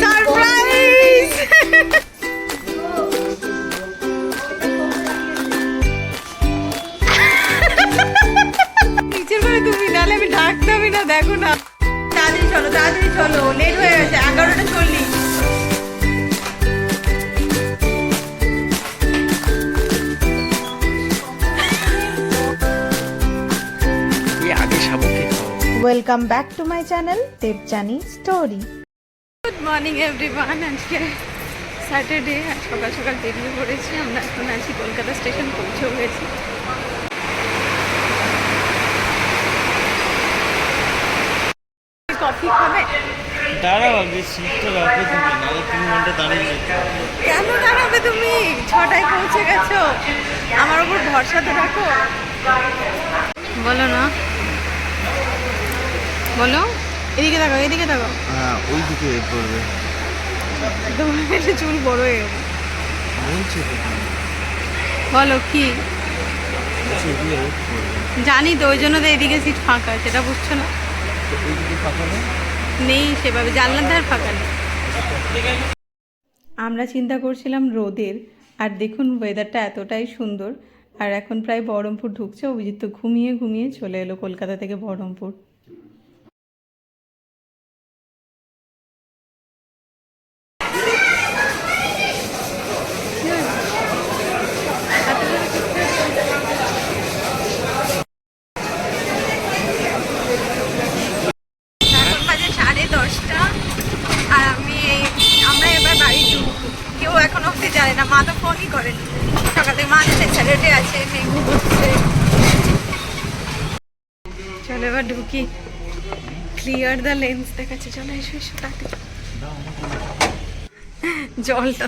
Surprise নিচের ঘরে তুমি নাহলে আমি ডাকতামই না দেখো না। তাড়াতাড়ি চলো তাড়াতাড়ি চলো লেট হয়ে গেছে এগারোটা চল্লিশ। Welcome back to my channel Debjani story morning everyone আজকে স্যাটারডে আর সকাল সকাল বেরিয়ে পড়েছি। আমরা এখন আছি কলকাতা স্টেশন পৌঁছেও গেছি। কফি খাবে? দাঁড়াও আগে সিটটা রাখো তুমি নাহলে তিন ঘণ্টা দাঁড়িয়ে যেতে কেন দাঁড়াবে তুমি? ছটায় পৌঁছে গেছো। আমার উপর ভরসা তো রাখো। বলো না। বলো। এদিকে দেখো এদিকে দেখো হ্যাঁ ওই দিকে করবে। তোমার চুল বড় হয়ে গেছে বলছে বলো কি? জানি তো ওই জন্য তো এদিকে সিট ফাঁকা সেটা বুঝছ না। নেই? সেভাবে জানলার ধার ফাঁকা নেই। আমরা চিন্তা করছিলাম রোদের আর দেখুন ওয়েদারটা এতটাই সুন্দর আর এখন প্রায় বহরমপুর ঢুকছে অভিজিৎ তো ঘুমিয়ে ঘুমিয়ে চলে এলো কলকাতা থেকে বহরমপুর। লেন্স দেখাচ্ছে, চলো এসো এসো জলটা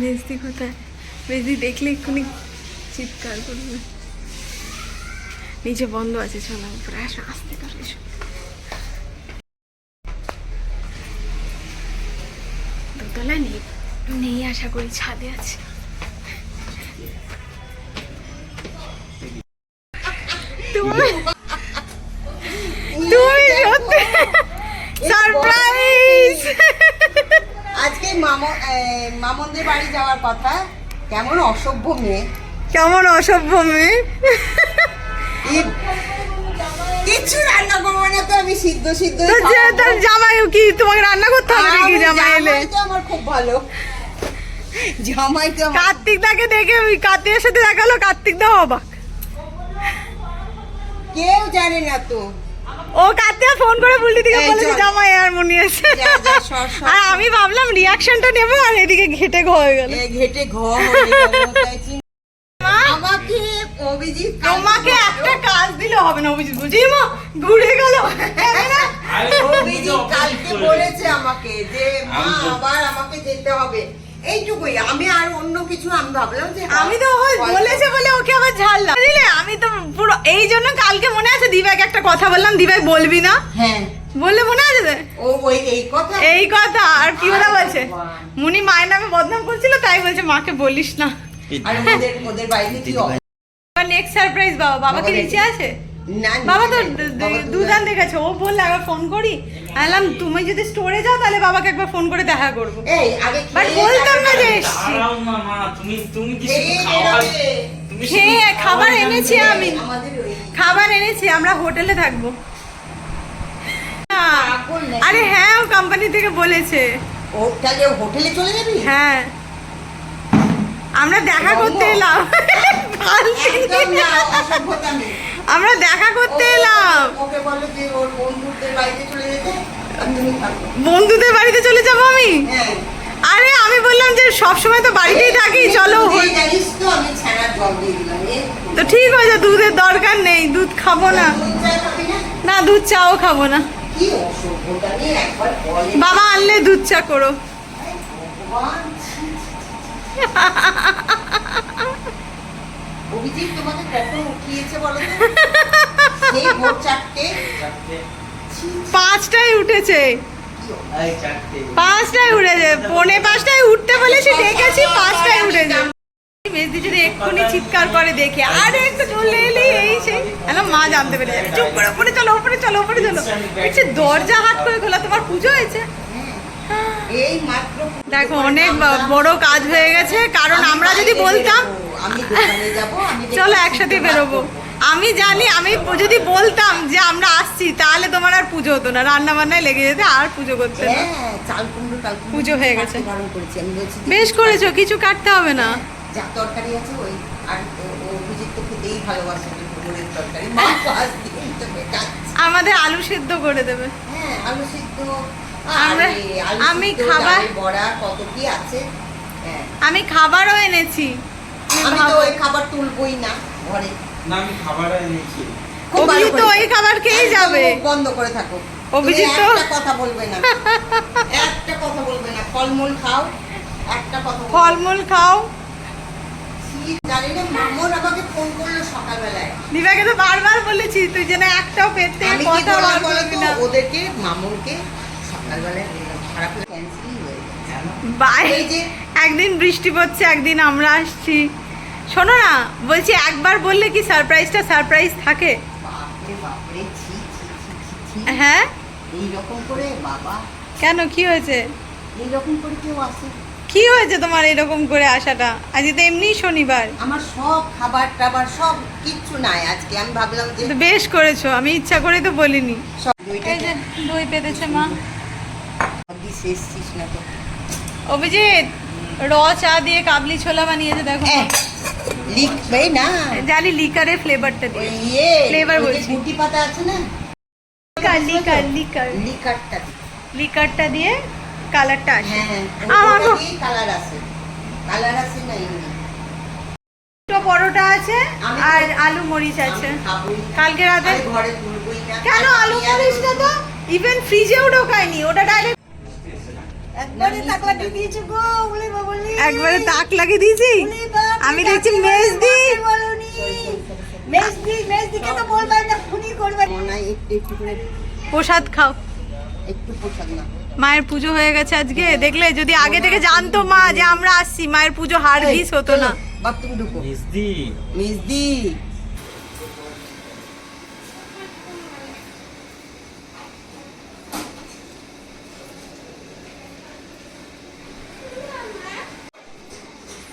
মেজদি কোথায়? মেজদি দেখলে এক্ষুনি চিৎকার করবে। নিচে বন্ধ আছে, চলো উপরে আসো, আসতে করো এসো। দোতলা নেই নেই আশা করি, ছাদে আছে। তুমি তুমি সত্যি সারপ্রাইজ আজকে মামন মামনদের বাড়ি যাওয়ার কথা। কেমন অসভ্য মেয়ে। কেমন অসভ্য মেয়ে? কিচ্ছু রান্না করব না তো আমি সিদ্ধ সিদ্ধ তার জামাই কি? তোমাকে রান্না করতে হবে নাকি জামাই এলে? আমার খুব ভালো। জামাই তো কার্তিক দাকে দেখে ওই কার্তিকের সাথে দেখাল কার্তিক দাও অবাক। কেউ জানে না তো। ও কার্তিক ফোন করে বললি দিকে বলেছে জামাই আর মনি আছে। যা, যা, সর, সর, আর আমি ভাবলাম রিয়াকশনটা নেব আর এদিকে ঘেটে ঘ হয়ে গেল। এ ঘেটে ঘ হয়ে গেল, আমাকে অভিজিৎ তোমাকে একটা কাজ দিলে হবে না অভিজিৎ। বুঝি মা ঘুরে গেল। অভিজিৎ কালকে বলেছে আমাকে যে মা আবার আমাকে যেতে হবে। এইটুকুই আমি আর অন্য কিছু আমি ভাবলাম যে আমি তো ওই বলেছে বলে ওকে আবার ঝাড়লাম বুঝলে আমি তো পুরো এই জন্য কালকে মনে আছে দিবাকে একটা কথা বললাম দিবাই বলবি না? হ্যাঁ। বললে মনে আছে তো? ও ওই এই কথা? এই কথা আর কি কথা বলছে। মুনি মায়ের নামে বদনাম করছিল তাই বলছে মাকে বলিস না। আর ওদের ওদের বাড়িতে কি নেক্সট সারপ্রাইজ বাবা বাবা কি নিচে আছে? না বাবা তো দুধান দেখেছে ও বললে একবার ফোন করি। আলাম তুমি যদি স্টোরে যাও তাহলে বাবাকে একবার ফোন করে দেখা করব। এই আগে বাট বলতাম না যে এসছি। খেয়ে খাবার এনেছি আমি। খাবার এনেছি আমরা হোটেলে থাকব। আরে হ্যাঁ ও কোম্পানি থেকে বলেছে। ও তাহলে হোটেলে চলে যাবি? হ্যাঁ। আমরা দেখা করতে এলাম। আমরা দেখা করতে এলাম। বন্ধুদের বাড়িতে চলে যাব আমি? হ্যাঁ। আরে আমি বললাম যে সব সময় তো বাড়িতেই থাকি চলো। তো ঠিক আছে দুধের দরকার নেই দুধ খাব না। না? দুধ চাও খাব না। বাবা আনলে দুধ চা করো। অভিজিৎ তোমাকে কখন উঠিয়েছে বলো সেই ভোর চারটে। পাঁচটায় উঠেছে। পাঁচটায় উঠেছে। পৌনে পাঁচটায় উঠতে বলেছি ডেকেছি পাঁচটায় উঠেছে। মেজদি যদি এক্ষুনি চিৎকার করে দেখে। আরে একটু চলে এলি এই সেই। হ্যালো মা জানতে পেরে যাবে। চুপ করে উপরে চলো উপরে চলো ওপরে চলো। দরজা হাট করে খোলা তোমার পুজো হয়েছে? এই মাত্র দেখো অনেক বড় কাজ হয়ে গেছে। কারণ আমরা যদি বলতাম চলো একসাথে বেরোবো। আমি জানি আমি যদি বলতাম যে আমরা আসছি তাহলে তোমার আর পুজো হতো না। রান্না বান্নায় লেগে যেতে আর পুজো করতে না। হ্যাঁ পুজো হয়ে গেছে। বেশ করেছ কিছু কাটতে হবে না। যা তরকারি আছে ওই আর ও- ও অভিজিৎ তো খেতেই ভালোবাসে তরকারি। মা পাঁচ দিন তো বেকাচ্ছে আমাদের আলু সিদ্ধ করে দেবে। হ্যাঁ আলু সিদ্ধ আমরা- আমি খাবার- বড়া কত কি আছে? হ্যাঁ। আমি খাবারও এনেছি। আমি তো ওই খাবার তুলবই না ঘরে। না আমি খাবার এনেছি। অভিজিৎ তো ওই খাবার খেয়েই যাবে। বন্ধ করে থাকো। অভিজিৎ তো- একটা কথা বলবে না। একটা কথা বলবে না। ফলমূল খাও। একটা কথা ফলমূল খাও। জানি মামুন আমাকে ফোন করল সকালবেলায়। দিবাকে তো বারবার বলেছি তুই যেন একটাও পেট থেকে কথা বললাম বার বলো করবি তো না। ওদেরকে মামুনকে সকালবেলায় খারাপ ক্যান্সেলই হয়ে গেছে একদিন বৃষ্টি পড়ছে একদিন আমরা আসছি। শোনো না বলছি একবার বললে কি সারপ্রাইজটা সারপ্রাইজ থাকে? হ্যাঁ? এইরকম করে বাবা। কেন কি হয়েছে? এইরকম করে কেউ আসে কি হয়েছে তোমার এরকম করে আসাটা? আজকে তো এমনি শনিবার। আমার সব খাবার টাবার সব কিচ্ছু নাই আজকে। আমি ভাবলাম যে বেশ করেছ আমি ইচ্ছা করে তো বলিনি। দই পেতেছে মা। এসছিস না তো? অভিজিৎ র চা দিয়ে কাবলি ছোলা বানিয়েছে দেখো। লিখবে না। জানি লিকারের ফ্লেভারটা দিয়ে। ইয়ে Flavor বলছি। গুটি পাতা আছে না? Liquor liquor liquor. লিকারটা লিকারটা দিয়ে কালারটা আসে। আমার ওটা গো- দিয়েই কালার আসে। কালার আসে না দুটো পরোটা আছে আর আলু মরিচ আছে। কালকে রাতে কেন আলু মরিচটা তো? ইভেন ফ্রিজেও ঢোকায়নি। ওটা ডাইরেক্ট একবারে তাক লাগিয়ে দিয়েছে আমি দেখছি মেজদি মেজদি মেজদিকে তো বলবে না খুনি করবে। না একটু একটু করে প্রসাদ খাও। একটু প্রসাদ না মায়ের পুজো হয়ে গেছে আজকে। দেখলে যদি আগে থেকে জানতো মা যে আমরা আসছি মায়ের পুজো হার হতো না। বাপ তুমি ঢুকো। মেজদি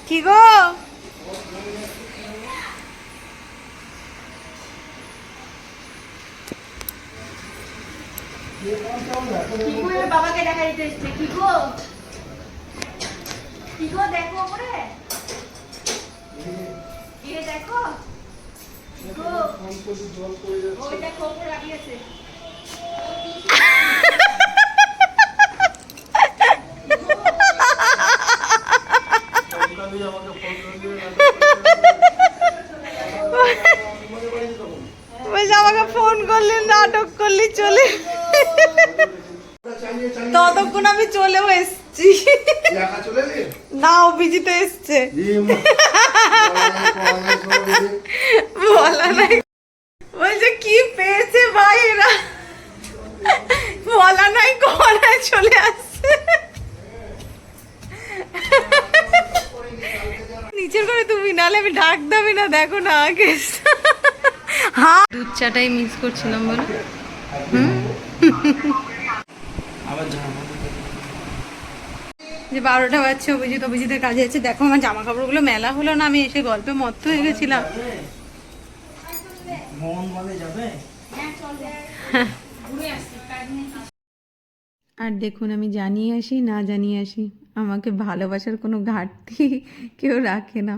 কি গো বাবাকে দেখা দিতে এসছে কি গো কি দেখো দেখো। কি গো ওই দেখো ওপরে দাঁড়িয়েছে বলছে আমাকে ফোন করলি নাটক করলি চলে ততক্ষণ আমি চলেও এসছি না এসছে। বলা নাই। বলছে কি পেয়েছে ভাই এরা? বলা নাই চলে আসছে। নিচের করে তুমি নালে আমি ডাক দাবি না দেখো না আগে। হ্যাঁ দুধ চাটাই মিস করছিলাম বলো। আবার জামা যে বারোটা বাজছে অভিজিৎ অভিজিতের কাজে আছে দেখো আমার জামা কাপড়গুলো মেলা হলো না আমি এসে গল্পে মত্ত হয়ে গেছিলাম। মন মানে যাবে? আর দেখুন আমি জানিয়ে আসি না জানিয়ে আসি আমাকে ভালোবাসার কোনো ঘাটতি কেউ রাখে না।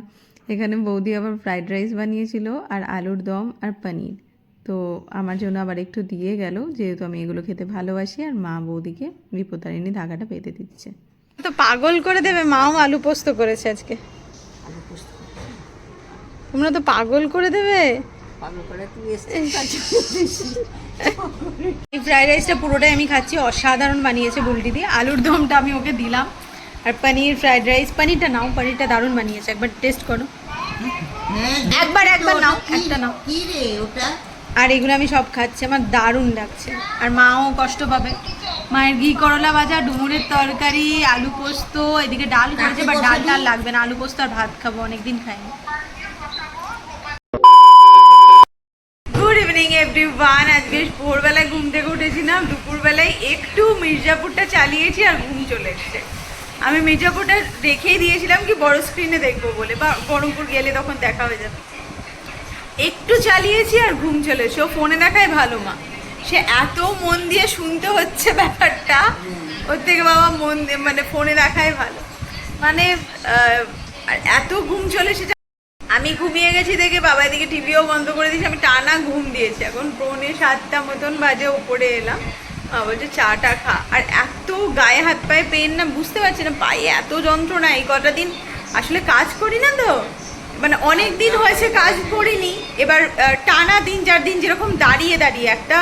এখানে বৌদি আবার ফ্রাইড রাইস বানিয়েছিল আর আলুর দম আর পনির। তো আমার জন্য আবার একটু দিয়ে গেল যেহেতু আমি এগুলো খেতে ভালোবাসি আর মা বৌদিকে বিপদারিণী ধাগাটা পেতে দিচ্ছে। তো পাগল করে দেবে মাও আলু পোস্ত করেছে আজকে। তোমরা তো পাগল করে দেবে? এই ফ্রাইড রাইসটা পুরোটাই আমি খাচ্ছি অসাধারণ বানিয়েছে বুলটি দিয়ে। আলুর দমটা আমি ওকে দিলাম। আর পনির ফ্রাইড রাইস পনিরটা নাও পনিরটা দারুণ বানিয়েছে। একবার টেস্ট করো। হ্যাঁ। একবার, একবার নাও, একটা নাও। কি রে ওটা? আর এগুলো আমি সব খাচ্ছি আমার দারুণ লাগছে। আর মাও কষ্ট পাবে। মায়ের ঘি করলা ভাজা ডুমুরের তরকারি আলু পোস্ত এদিকে ডাল করেছে বাট ডাল ডাল লাগবে না। আলু পোস্ত আর ভাত খাব অনেকদিন খাইনি। গুড ইভিনিং এভরিওয়ান আজকে ভোরবেলায় ঘুম থেকে না দুপুরবেলায় একটু মির্জাপুরটা চালিয়েছি আর ঘুম চলে এসছে। আমি মির্জাপুরটা রেখেই দিয়েছিলাম কি বড় স্ক্রিনে দেখব বলে বা বহরমপুর গেলে তখন দেখা হয়ে যাবে। একটু চালিয়েছি আর ঘুম চলে ও ফোনে দেখাই ভালো মা। সে এত মন দিয়ে শুনতে হচ্ছে ব্যাপারটা, ওর থেকে বাবা মন মানে ফোনে দেখাই ভালো। মানে এত ঘুম চলে এসেছে আমি ঘুমিয়ে গেছি দেখে বাবা এদিকে টিভিও বন্ধ করে দিয়েছি। আমি টানা ঘুম দিয়েছি। এখন পৌনে সাতটা মতন বাজে ওপরে এলাম। বলছে, চাটা খা। আর এত গায়ে হাত পায়ে পেন না, বুঝতে পারছি না, পায়ে এত যন্ত্রণা, এই কটা দিন আসলে কাজ করি না তো। মানে অনেক দিন হয়েছে কাজ করিনি, এবার টানা দিন চার দিন যেরকম দাঁড়িয়ে দাঁড়িয়ে একটা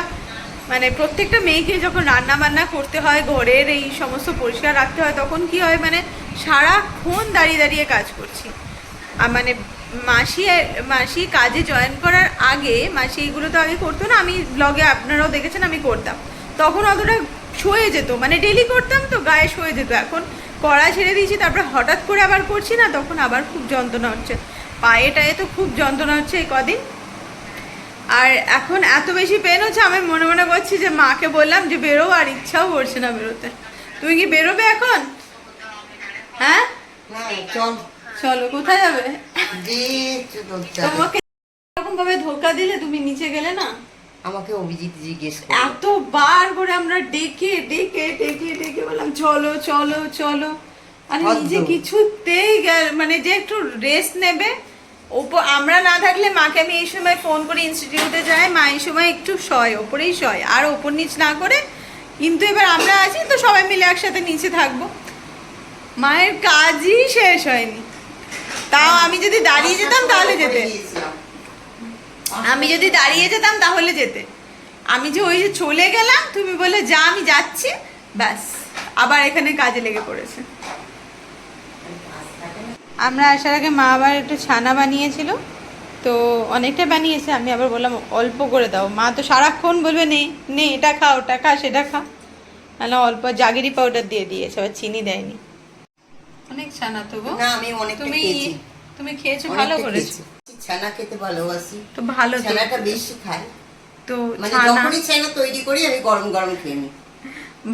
মানে প্রত্যেকটা মেয়েকে যখন রান্না বান্না করতে হয়, ঘরের এই সমস্ত পরিষ্কার রাখতে হয়, তখন কি হয় মানে সারাক্ষণ দাঁড়িয়ে দাঁড়িয়ে কাজ করছি। আর মানে মাসি মাসি কাজে জয়েন করার আগে, মাসি এগুলো তো আগে করতো না, আমি ব্লগে আপনারাও দেখেছেন, আমি করতাম। তখন অতটা সয়ে যেত মানে ডেলি করতাম তো, গায়ে সয়ে যেত। এখন কড়া ছেড়ে দিয়েছি, তারপরে হঠাৎ করে আবার করছি না, তখন আবার খুব যন্ত্রণা হচ্ছে। পায়ে টায়ে তো খুব যন্ত্রণা হচ্ছে এই কদিন। আর এখন এত বেশি পেন হচ্ছে আমি মনে মনে করছি যে মাকে বললাম যে বেরো আর ইচ্ছাও করছে না বেরোতে। তুমি কি বেরোবে এখন? হ্যাঁ? না চলো। কোথায় যাবে। তোমাকে এরকম ভাবে ধোকা দিলে তুমি নিচে গেলে না? আমাকে অভিজিৎ জিজ্ঞেস এতবার করে আমরা ডেকে ডেকে ডেকে ডেকে বললাম চলো চলো চলো। আর। নিজে কিছুতেই মানে যে একটু রেস্ট নেবে ওপর আমরা না থাকলে মাকে আমি এই সময় ফোন করে ইনস্টিটিউটে যাই মা এই সময় একটু শয় ওপরেই শয় আর ওপর নিচ না করে কিন্তু এবার আমরা আছি তো সবাই মিলে একসাথে নিচে থাকব। মায়ের কাজই শেষ হয়নি। তাও আমি যদি দাঁড়িয়ে যেতাম তাহলে যেতে। আমি যদি দাঁড়িয়ে যেতাম তাহলে যেতে। আমি যে ওই যে চলে গেলাম তুমি বলে যা আমি যাচ্ছি ব্যাস আবার এখানে কাজে লেগে পড়েছে। আমরা আসার আগে মা আবার একটু ছানা বানিয়েছিল তো অনেকটা বানিয়েছে আমি আবার বললাম অল্প করে দাও। মা তো সারাক্ষণ বলবে নে নে এটা খা ওটা খা সেটা খা। না অল্প জাগিরি পাউডার দিয়ে দিয়েছে আবার চিনি দেয়নি। অনেক ছানা তো গো। না আমি অনেকটা তুমি তুমি খেয়েছো ভালো করেছ। ছানা খেতে ভালোবাসি। তো ভালো তো। ছানাটা বেশি খাই তো মানে ছানা যখনই ছানা তৈরি করি আমি গরম গরম খেয়ে নিই।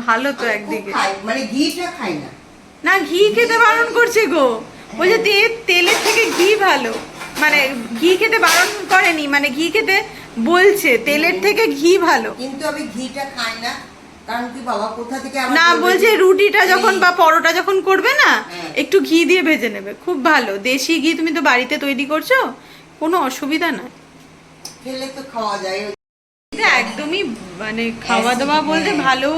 ভালো তো একদিকে। খাই মানে ঘিটা খাই না। না ঘি খেতে বারণ করছে গো। বলছে তে তেলের থেকে ঘি ভালো। মানে ঘি খেতে বারণ করেনি মানে ঘি খেতে বলছে তেলের থেকে ঘি ভালো। কিন্তু আমি ঘিটা খাই না কারণ কি বাবা কোথা থেকে না বলছে রুটিটা যখন বা পরোটা যখন করবে না হ্যাঁ। একটু ঘি দিয়ে ভেজে নেবে। খুব ভালো। দেশি ঘি তুমি তো বাড়িতে তৈরি করছ কোনো অসুবিধা না খেলে তো খাওয়া যায়। এটা একদমই মানে খাওয়া দাওয়া বলতে হ্যাঁ। ভালো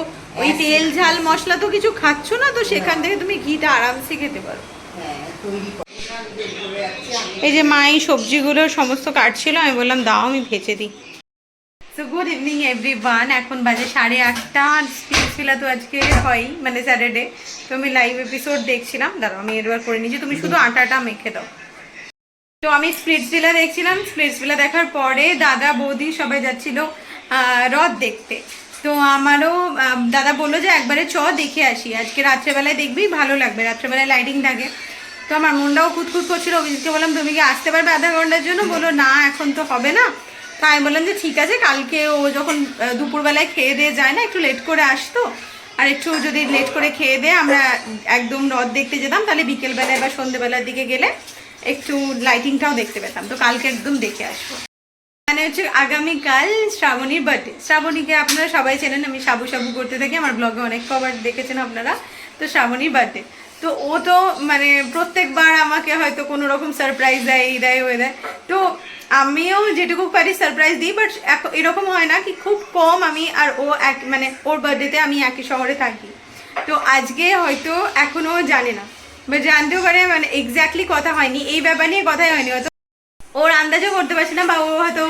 ওই তেল ঝাল। মশলা তো কিছু খাচ্ছ না তো সেখান থেকে তুমি ঘিটা আরামসে খেতে পারো। এই যে মা এই সবজিগুলো সমস্ত কাটছিল আমি বললাম দাও আমি ভেজে দিই। So good evening everyone এখন বাজে সাড়ে আটটা স্পিচফিলা তো আজকে হয় মানে স্যাটারডে তো আমি লাইভ এপিসোড দেখছিলাম। দাঁড়াও আমি এরবার করে নিচ্ছি। তুমি শুধু আটাটা মেখে দাও। তো আমি স্প্লিটসভিলা দেখছিলাম। স্প্লিটসভিলা দেখার পরে দাদা বৌদি সবাই যাচ্ছিল আহ, রথ দেখতে। তো আমারও দাদা বলল যে একবারে চ, দেখে আসি। আজকে রাত্রেবেলায় দেখবি, ভালো লাগবে। রাত্রেবেলায় লাইটিং থাকে। তো আমার মনটাও খুঁতখুত করছিল। অভিজিৎকে বললাম, তুমি কি আসতে পারবে আধা ঘণ্টার জন্য? বলল, না, এখন তো হবে না। তো আমি বললাম যে, ঠিক আছে, কালকে ও যখন দুপুরবেলায় খেয়ে দিয়ে যায় না, একটু লেট করে আসতো আর একটু যদি লেট করে খেয়ে দিয়ে আমরা একদম রথ দেখতে যেতাম, তাহলে বিকেলবেলায় বা সন্ধ্যেবেলার দিকে গেলে একটু লাইটিংটাও দেখতে পেতাম। তো কালকে একদম দেখে আসব। মানে হচ্ছে আগামীকাল শ্রাবণীর বার্থডে শ্রাবণীকে আপনারা সবাই চেনেন, আমি সাবু সাবু করতে থাকি, আমার ব্লগে অনেক কবার দেখেছেন আপনারা। তো শ্রাবণীর বার্থডে তো ও তো মানে প্রত্যেকবার আমাকে হয়তো কোনো রকম সারপ্রাইজ দেয়, এই দেয়, ওই দেয়। তো আমিও যেটুকু পারি সারপ্রাইজ দিই বাট এরকম হয় না কি খুব কম আমি আর ও এক মানে ওর বার্থডেতে আমি একই শহরে থাকি। তো আজকে হয়তো এখনও জানে না। বা জানতেও পারে মানে এক্স্যাক্টলি কথা হয়নি। এই ব্যাপার নিয়ে কথাই হয়নি। হয়তো ওর আন্দাজও করতে পারছি না, বা ও হয়তো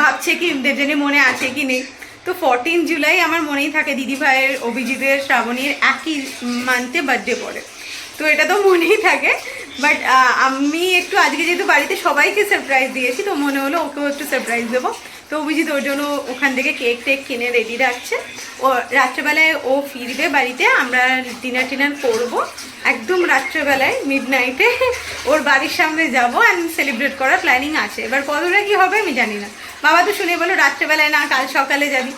ভাবছে কি দেবজানি মনে আছে কি নেই। তো ফোরটিন জুলাই আমার মনেই থাকে দিদি ভাইয়ের, অভিজিতের, শ্রাবণীর একই মান্থে বার্থডে পড়ে। তো এটা তো মনেই থাকে বাট আমি একটু আজকে যেহেতু বাড়িতে সবাইকে সারপ্রাইজ দিয়েছি, তো মনে হলো ওকেও একটু সারপ্রাইজ দেবো। তো অভিজিৎ ওর জন্য ওখান থেকে কেক টেক কিনে রেডি রাখছে। ও রাত্রেবেলায় ও ফিরবে বাড়িতে, আমরা ডিনার টিনার করব। একদম রাত্রেবেলায় মিড নাইটে ওর বাড়ির সামনে যাব অ্যান্ড সেলিব্রেট করার প্ল্যানিং আছে। এবার কতটা কী হবে আমি জানি না। বাবা তো শুনে বলো রাত্রেবেলায় না, কাল সকালে যাবি।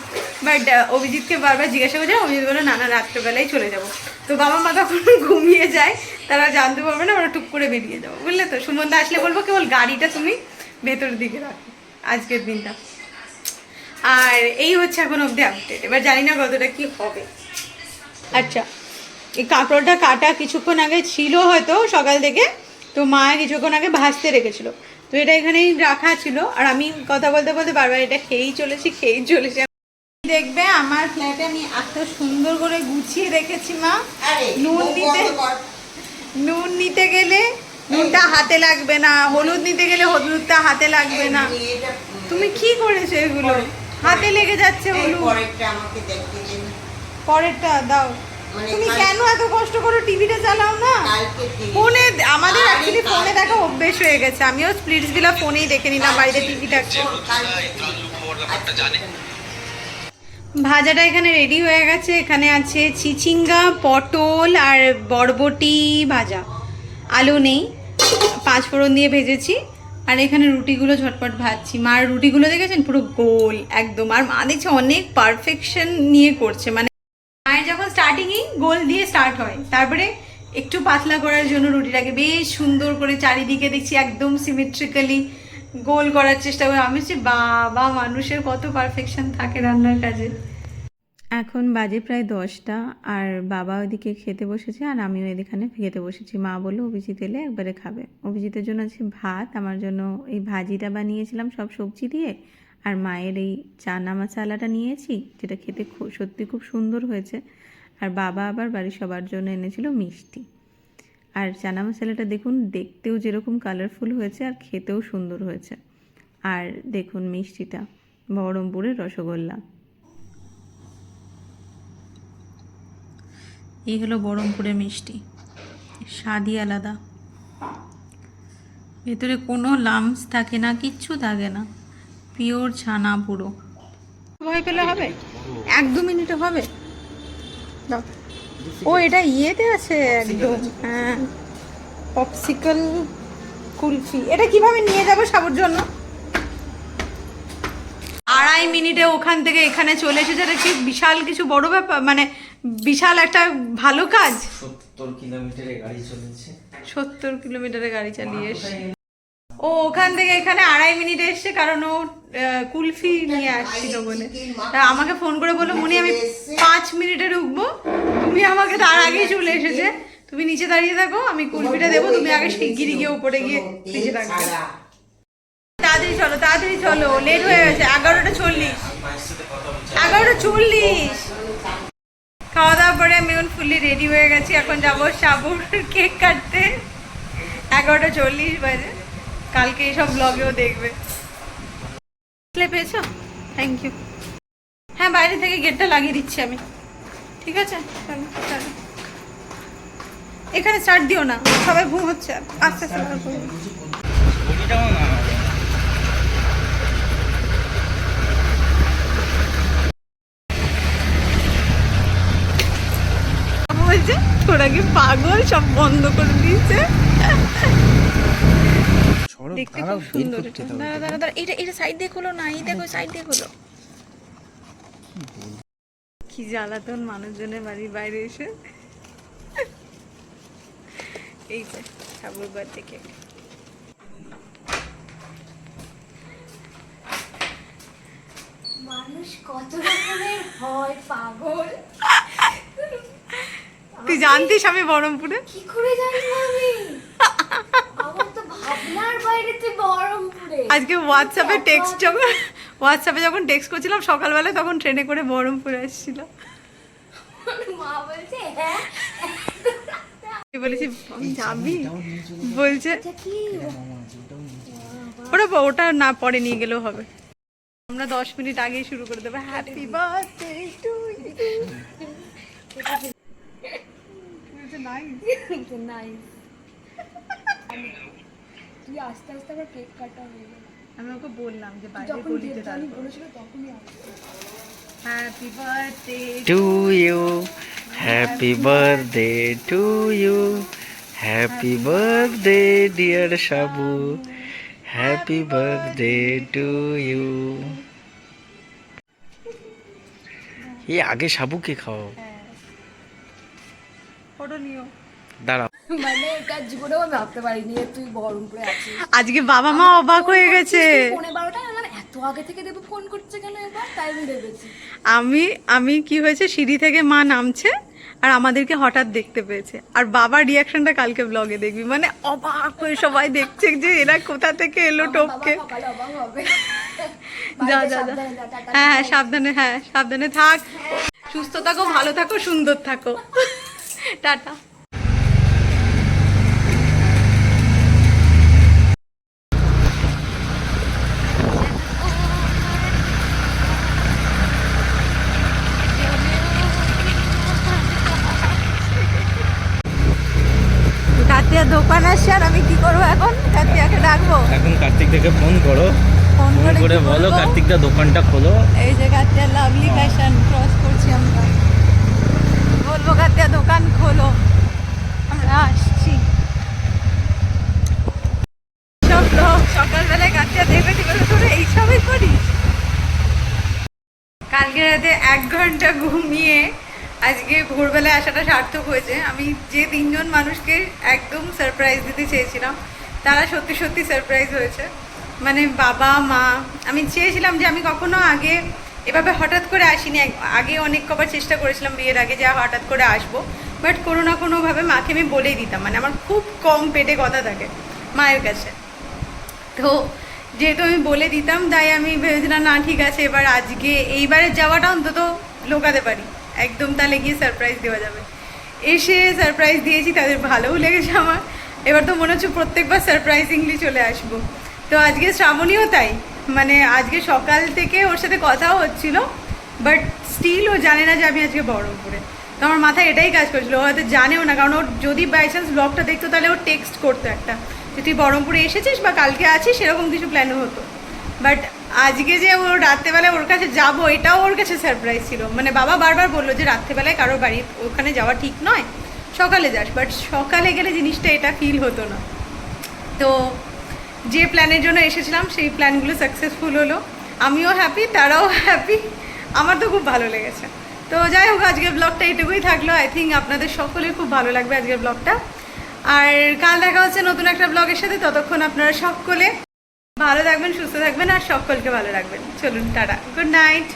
বাট অভিজিৎকে বারবার জিজ্ঞাসা করছে, অভিজিৎ বলো না না, রাত্রেবেলায় চলে যাব। তো বাবা মা তখন ঘুমিয়ে যায়, তারা জানতে পারবে না, ওরা টুক করে বেরিয়ে যাব। বুঝলে তো? সুমনদা আসলে বলব, কেবল গাড়িটা তুমি ভেতরের দিকে রাখো আজকের দিনটা। আর এই হচ্ছে এখন অবধি আপডেট এবার জানি না কতটা কি হবে। আচ্ছা এই কাঁকড়টা কাটা কিছুক্ষণ আগে ছিল হয়তো সকাল থেকে তো মা কিছুক্ষণ আগে ভাজতে রেখেছিল। তো এটা এখানেই রাখা ছিল আর আমি কথা বলতে বলতে বারবার এটা খেয়েই চলেছি খেয়েই চলেছি। দেখবে আমার ফ্ল্যাটে আমি এত সুন্দর করে গুছিয়ে রেখেছি মা। নুন দিতে নুন নিতে গেলে নুনটা হাতে লাগবে না হলুদ নিতে গেলে হলুদটা হাতে লাগবে না। তুমি কি করেছ এগুলো? হাতে লেগে যাচ্ছে হলুদ পরেরটা আমাকে দেখতে দিন। পরেরটা দাও। মানে তুমি কেন এত কষ্ট করে টিভিটা চালাও না? ফোনে আমাদের অ্যাকচুয়ালি ফোনে দেখা অভ্যেস হয়ে গেছে। আমিও স্প্লিটসগুলা ফোনেই দেখে নিলাম বাড়িতে টিভিটা ভাজাটা এখানে রেডি হয়ে গেছে। এখানে আছে চিচিঙ্গা পটল আর বরবটি ভাজা। আলু নেই পাঁচ ফোড়ন দিয়ে ভেজেছি। আর এখানে রুটিগুলো ঝটপট ভাজছি। মার রুটিগুলো দেখেছেন? পুরো গোল একদম। আর মা দেখছে অনেক পারফেকশন নিয়ে করছে। মানে মায়ের যখন স্টার্টিংই গোল দিয়ে স্টার্ট হয়, তারপরে একটু পাতলা করার জন্য রুটিটাকে বেশ সুন্দর করে চারিদিকে দেখছি একদম সিমেট্রিক্যালি গোল করার চেষ্টা করে। আমি বাবা, মানুষের কত পারফেকশন থাকে রান্নার কাজে। এখন বাজে প্রায় দশটা আর বাবা ওইদিকে খেতে বসেছে আর আমিও এদিকে খেতে বসেছি। মা বলল, অভিজিৎ এলে একবারে খাবে। অভিজিতের জন্য আছে ভাত, আমার জন্য এই ভাজিটা বানিয়েছিলাম সব সবজি দিয়ে আর মায়ের এই চানা মশালাটা নিয়েছি, যেটা খেতে সত্যি খুব সুন্দর হয়েছে। আর বাবা আবার বাড়ির সবার জন্য এনেছিল মিষ্টি। আর চানা মশলাটা দেখুন, দেখতেও যেরকম কালারফুল হয়েছে আর খেতেও সুন্দর হয়েছে। আর দেখুন মিষ্টিটা বহরমপুরের রসগোল্লা। এই হলো বহরমপুরের মিষ্টি। স্বাদই আলাদা। ভেতরে কোনো লামস থাকে না কিচ্ছু থাকে না। পিওর ছানা পুরো। ভয় পেলে হবে? এক দু মিনিটে হবে? ও এটা ইয়েতে আছে একদম হ্যাঁ। পপসিকল কুলফি। এটা কীভাবে নিয়ে যাব সাবুর জন্য? আড়াই মিনিটে ওখান থেকে এখানে চলে এসেছে। এটা কি বিশাল কিছু বড় ব্যাপার? মানে বিশাল একটা ভালো কাজ। সত্তর কিলোমিটারে গাড়ি চলেছে। সত্তর কিলোমিটারে গাড়ি চালিয়ে এসে ও ওখান থেকে এখানে আড়াই মিনিটে এসছে কারণ ও কুলফি নিয়ে আসছিল বলে। আমাকে ফোন করে বলল মনি আমি পাঁচ মিনিটে ঢুকবো। তুমি আমাকে তার আগেই চলে এসেছে। তুমি নিচে দাঁড়িয়ে থাকো আমি কুলফিটা দেবো। তুমি আগে শিগগিরি গিয়ে উপরে গিয়ে রাখবে ছাড়া। তাড়াতাড়ি চলো তাড়াতাড়ি চলো। লেট হয়ে গেছে। এগারোটা চল্লিশ। এগারোটা চল্লিশ। খাওয়া দাওয়া পরে আমি এখন ফুললি রেডি হয়ে গেছি এখন যাব সাবুর কেক কাটতে এগারোটা চল্লিশ বাজে কালকে এইসব ব্লগেও দেখবে পেয়েছ থ্যাংক ইউ হ্যাঁ বাইরে থেকে গেটটা লাগিয়ে দিচ্ছি আমি ঠিক আছে এখানে স্টার্ট দিও না সবাই ঘুম হচ্ছে আস্তে আস্তে বলছে তোরা কি পাগল সব বন্ধ করে দিয়েছে। দেখতে খুব সুন্দর এটা। দাঁড়া দাঁড়া দাঁড়া এটা এটা সাইড দিয়ে খোলো না এই দেখো সাইড দিয়ে খোলো। কি জ্বালাতন মানুষজনের বাড়ির বাইরে এসে। এই যে ঠাকুর বাড়িতে কেক মানুষ কত রকমের হয় পাগল। তুই জানতিস আমি বহরমপুরে কি করে জানব আমি? আজকে হোয়াটসঅ্যাপে টেক্সট যখন হোয়াটসঅ্যাপে যখন টেক্সট করছিলাম সকালবেলা তখন ট্রেনে করে বহরমপুরে আমি বলেছি যাবি? বলছে ওটা ওটা না পরে নিয়ে গেলেও হবে। আমরা দশ মিনিট আগেই শুরু করে দেবো। হ্যাপি বার্থডে টু নাইস তুই আস্তে আস্তে আবার কেক কাটা হয়ে গেল। আমি ওকে বললাম যে বাইরে যখন দেবযানী বলেছিল তখনই happy birthday to you happy birthday to you happy birthday dear Sabu happy birthday to you এই আগে সাবুকে খাও ফটো নিও। দাঁড়াও। মানে এটা জীবনেও আমি ভাবতে পারিনি তুই বহরমপুরে আছিস। আজকে বাবা মা অবাক হয়ে গেছে। পৌনে বারোটা আমার এত আগে থেকে দেবো ফোন করছে কেন এবার? তাই আমি ভেবেছি। আমি আমি কি হয়েছে সিঁড়ি থেকে মা নামছে আর আমাদেরকে হঠাৎ দেখতে পেয়েছে। আর বাবার রিয়াকশনটা কালকে ব্লগে দেখবি। মানে অবাক হয়ে সবাই দেখছে যে এরা কোথা থেকে এলো বাবা টপকে। সকালে অবাক হবে। যা যা যা। হ্যাঁ হ্যাঁ সাবধানে হ্যাঁ সাবধানে থাক। সুস্থ থাকো ভালো থাকো সুন্দর থাকো। টাটা। কাতিয়া দোকান আসছে আর আমি কি করব এখন? কাতিয়াকে ডাকবো? এখন কার্তিক থেকে ফোন করো। ফোন করে বলো বলব? কার্তিকদা দোকানটা খোলো। এই যে কাতিয়া লাভলি ফ্যাশন ক্রস করছি আমরা। বলব দোকান খোলো। আমরা আসছি। কালকে রাতে এক ঘণ্টা ঘুমিয়ে আজকে ভোরবেলায় আসাটা সার্থক হয়েছে। আমি যে তিনজন মানুষকে একদম সারপ্রাইজ দিতে চেয়েছিলাম, তারা সত্যি সত্যি সারপ্রাইজ হয়েছে। মানে বাবা, মা, আমি চেয়েছিলাম যে আমি কখনো আগে এভাবে হঠাৎ করে আসিনি। আগে অনেক কবার চেষ্টা করেছিলাম বিয়ের আগে যা হঠাৎ করে আসব। বাট কোনো না কোনোভাবে মাকে আমি বলেই দিতাম। মানে আমার খুব কম পেটে কথা থাকে মায়ের কাছে। তো যেহেতু আমি বলে দিতাম, তাই আমি ভেবেছিলাম, না, ঠিক আছে, এবার আজকে এইবারের যাওয়াটা অন্তত লোকাতে পারি। একদম তাহলে গিয়ে সারপ্রাইজ দেওয়া যাবে। এসে সারপ্রাইজ দিয়েছি, তাদের ভালোও লেগেছে আমার। এবার তো মনে হচ্ছে প্রত্যেকবার সারপ্রাইজিংলি চলে আসব। তো আজকে শ্রাবণীও তাই। মানে আজকে সকাল থেকে ওর সাথে কথাও হচ্ছিল বাট স্টিল ও জানে না যে আমি আজকে বহরমপুরে তো আমার মাথায় এটাই কাজ করছিল হয়তো জানেও না, কারণ ওর যদি বাই চান্স ব্লগটা দেখতো তাহলে ও টেক্সট করতো একটা, যে তুই বহরমপুরে এসেছিস বা কালকে আছিস, সেরকম কিছু প্ল্যানও হতো। বাট আজকে যে ও রাত্রেবেলায় ওর কাছে যাব, এটাও ওর কাছে সারপ্রাইজ ছিল। মানে বাবা বারবার বলল যে রাত্রেবেলায় কারোর বাড়ি ওখানে যাওয়া ঠিক নয়, সকালে যাস। বাট সকালে গেলে জিনিসটা এটা ফিল হতো না। তো যে প্ল্যানের জন্য এসেছিলাম, সেই প্ল্যানগুলো সাকসেসফুল হলো। আমিও হ্যাপি তারাও হ্যাপি আমার তো খুব ভালো লেগেছে। তো যাই হোক, আজকের ব্লগটা এটুকুই থাকল। আই থিঙ্ক আপনাদের সকলের খুব ভালো লাগবে আজকের ব্লগটা আর কাল দেখা হচ্ছে নতুন একটা ব্লগের সাথে। ততক্ষণ আপনারা সকলে ভালো থাকবেন, সুস্থ থাকবেন, আর সকলকে ভালো রাখবেন। চলুন, টাটা। Good night